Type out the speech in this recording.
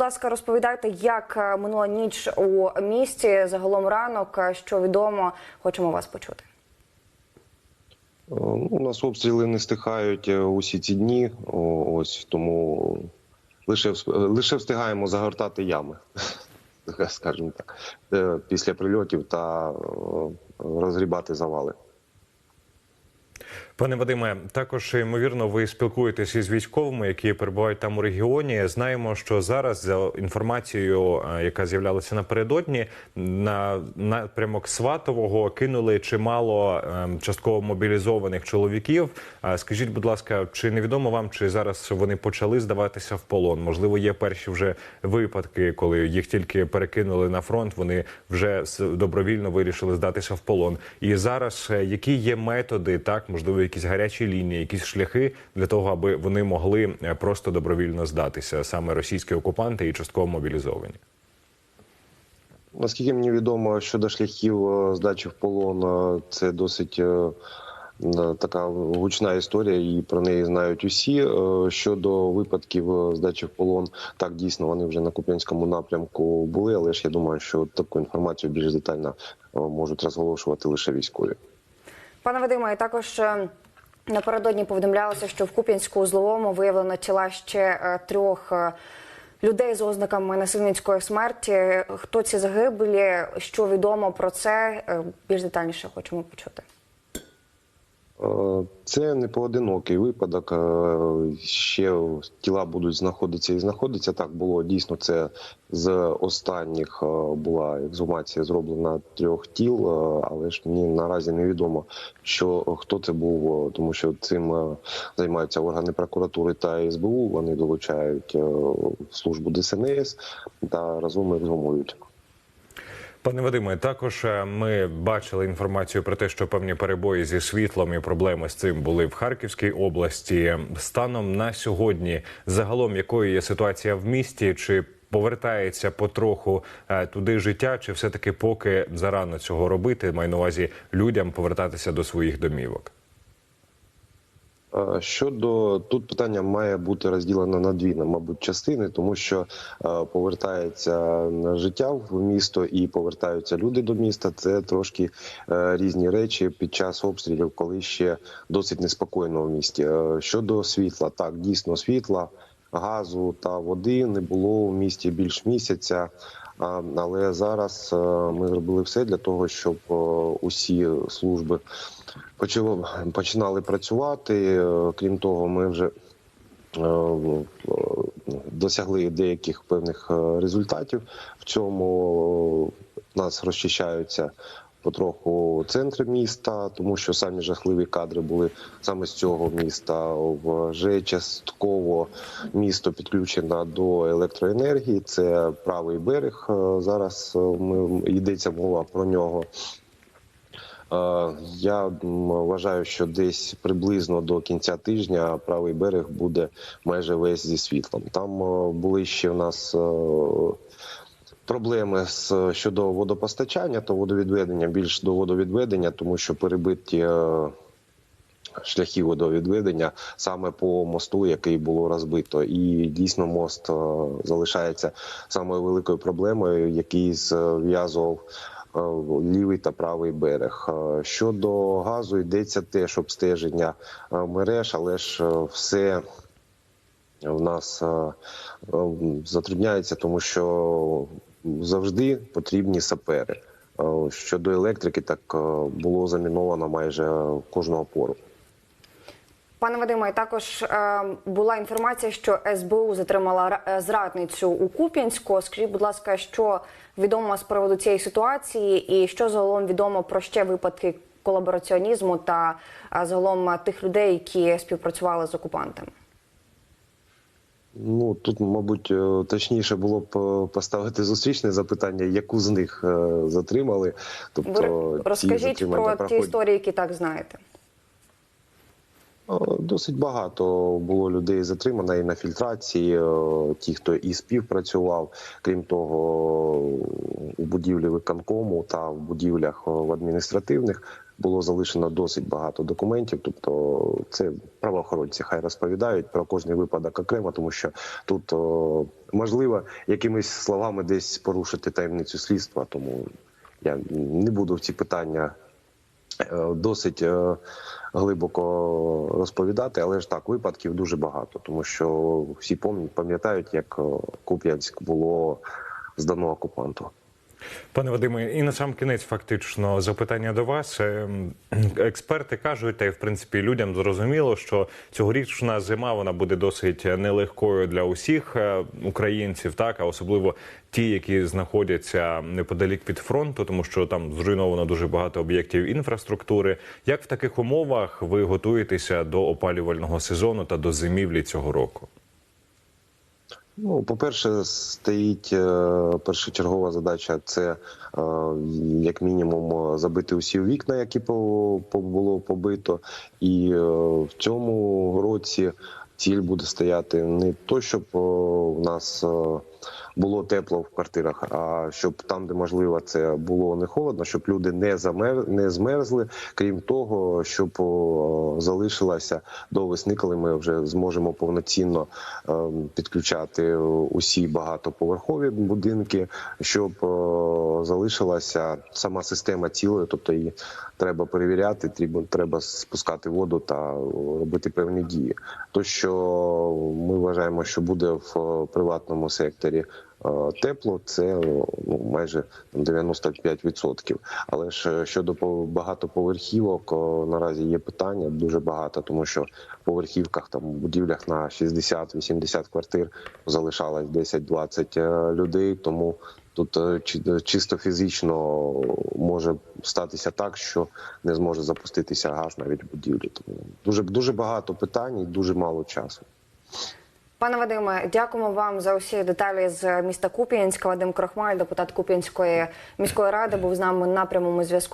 будь ласка, розповідайте, як е, минула ніч у місті, загалом ранок, е, що відомо, хочемо вас почути. Е, у нас обстріли не стихають усі ці дні. Ось тому лише лише встигаємо загортати ями, скажімо так, після прильотів та розгрібати завали. Пане Вадиме, також ймовірно, ви спілкуєтесь із військовими, які перебувають там у регіоні. Знаємо, що зараз за інформацією, е, яка з'являлася напередодні, на напрямок Сватового кинули чимало е, частково мобілізованих чоловіків. Скажіть, будь ласка, чи невідомо вам, чи зараз вони почали здаватися в полон? Можливо, є перші вже випадки, коли їх тільки перекинули на фронт. Вони вже добровільно вирішили здатися в полон. І зараз е, які є методи, так можливо, якісь гарячі лінії, якісь шляхи для того, аби вони могли е, просто добровільно здатися, саме російські окупанти і частково мобілізовані. Наскільки мені відомо щодо шляхів е, здачі в полон, е, це досить така гучна історія, і про неї знають усі. Щодо випадків здачі в полон, так дійсно вони вже на Куп'янському напрямку були, але ж я думаю, що таку інформацію більш детально можуть розголошувати лише військові. Пане Вадиме, і також напередодні повідомлялося, що в Куп'янську зловому виявлено тіла ще е, трьох е, людей з ознаками насильницької смерті. Хто ці загиблі? Що відомо про це? Е, Більш детальніше хочемо почути. Е, Це не поодинокий випадок. е, Ще тіла будуть знаходитися і знаходитися. Так було дійсно. Це з останніх е, була ексгумація зроблена трьох тіл, але ж мені наразі невідомо, що хто це був, тому що цим займаються органи прокуратури та СБУ. Вони долучають службу ДСНС та разом ексгумують. Пане Вадиме, також е, ми бачили інформацію про те, що певні перебої зі світлом і проблеми з цим були в Харківській області. Станом на сьогодні, загалом, якою є ситуація в місті, чи повертається потроху е, туди життя, чи все таки поки зарано цього робити, маю на увазі людям повертатися до своїх домівок? Е, Щодо тут питання має бути розділено на дві, на мабуть, частини, тому що е, повертається життя в місто і повертаються люди до міста. Це трошки е, різні речі під час обстрілів, коли ще досить неспокійно в місті. Щодо світла, так дійсно світла, газу та води не було в місті більш місяця. Але зараз е, ми зробили все для того, щоб е, усі служби почали, починали працювати. Е, Крім того, ми вже досягли деяких певних результатів. В цьому у нас розчищаються потроху центри міста, тому що самі жахливі кадри були саме з цього міста. Вже частково місто підключено до електроенергії. Це правий берег. Е, Зараз е, ми йдеться мова про нього. Е, Я вважаю, що десь приблизно до кінця тижня правий берег буде майже весь зі світлом. Там були ще в нас проблеми з щодо водопостачання та водовідведення, більш до водовідведення, тому що перебиті. е, Шляхи водовідведення саме по мосту, який було розбито, і дійсно мост е, залишається самою великою проблемою, який зв'язував е, лівий та правий берег. Е, Щодо газу йдеться теж обстеження е, мереж, але ж е, все в нас е, е, затрудняється, тому що завжди потрібні сапери. Е, Щодо електрики, так е, було заміновано майже кожного пору. Пане Вадиме, також е, була інформація, що СБУ затримала е, зрадницю у Куп'янську. Скажіть, будь ласка, що відомо з приводу цієї ситуації, і що загалом відомо про ще випадки колабораціонізму та загалом тих людей, які співпрацювали з окупантами? Ну тут, мабуть, е, точніше було б е, поставити зустрічне запитання, яку з них е, затримали. Тобто Ви розкажіть про ті історії, які так знаєте. Досить багато було людей затримано і на фільтрації, ті, хто і співпрацював. Крім того, у будівлі виконкому та в будівлях в адміністративних було залишено досить багато документів. Тобто, це правоохоронці хай розповідають про кожний випадок окремо, тому що тут о, можливо якимись словами десь порушити таємницю слідства. Тому я не буду в ці питання е, досить е, глибоко розповідати, але ж так випадків дуже багато, тому що всі пам'ят- пам'ятають, як Куп'янськ було здано окупанту. Пане Вадиме, і на сам кінець фактично запитання до вас. Ем, Експерти кажуть, та й в принципі людям зрозуміло, що цьогорічна зима вона буде досить нелегкою для усіх е, українців, так а особливо ті, які знаходяться неподалік від фронту, тому що там зруйновано дуже багато об'єктів інфраструктури. Як в таких умовах ви готуєтеся до опалювального сезону та до зимівлі цього року? Ну, по-перше, стоїть е, першочергова задача це е, як мінімум забити усі вікна, які було побито, і е, в цьому році ціль буде стояти не то, щоб е, у нас е, було тепло в квартирах, а щоб там, де можливо, це було не холодно, щоб люди не замер... не змерзли. Крім того, щоб залишилася до весни, коли ми вже зможемо повноцінно е, підключати усі багатоповерхові будинки, щоб залишилася сама система цілою, тобто її треба перевіряти, треба спускати воду та робити певні дії. То, що ми вважаємо, що буде в приватному секторі. Е, Тепло це ну, майже 95%. Але ж е, щодо пов- багатоповерхівок наразі є питання дуже багато, тому що в поверхівках там в будівлях на 60-80 квартир залишалось 10-20 е, людей. Тому тут чисто фізично може статися так, що не зможе запуститися газ навіть в будівлі. Тому дуже дуже багато питань і дуже мало часу. Пане Вадиме, дякуємо вам за усі деталі з міста Куп'янська. Вадим Крохмаль, депутат Куп'янської міської ради, був з нами на прямому зв'язку.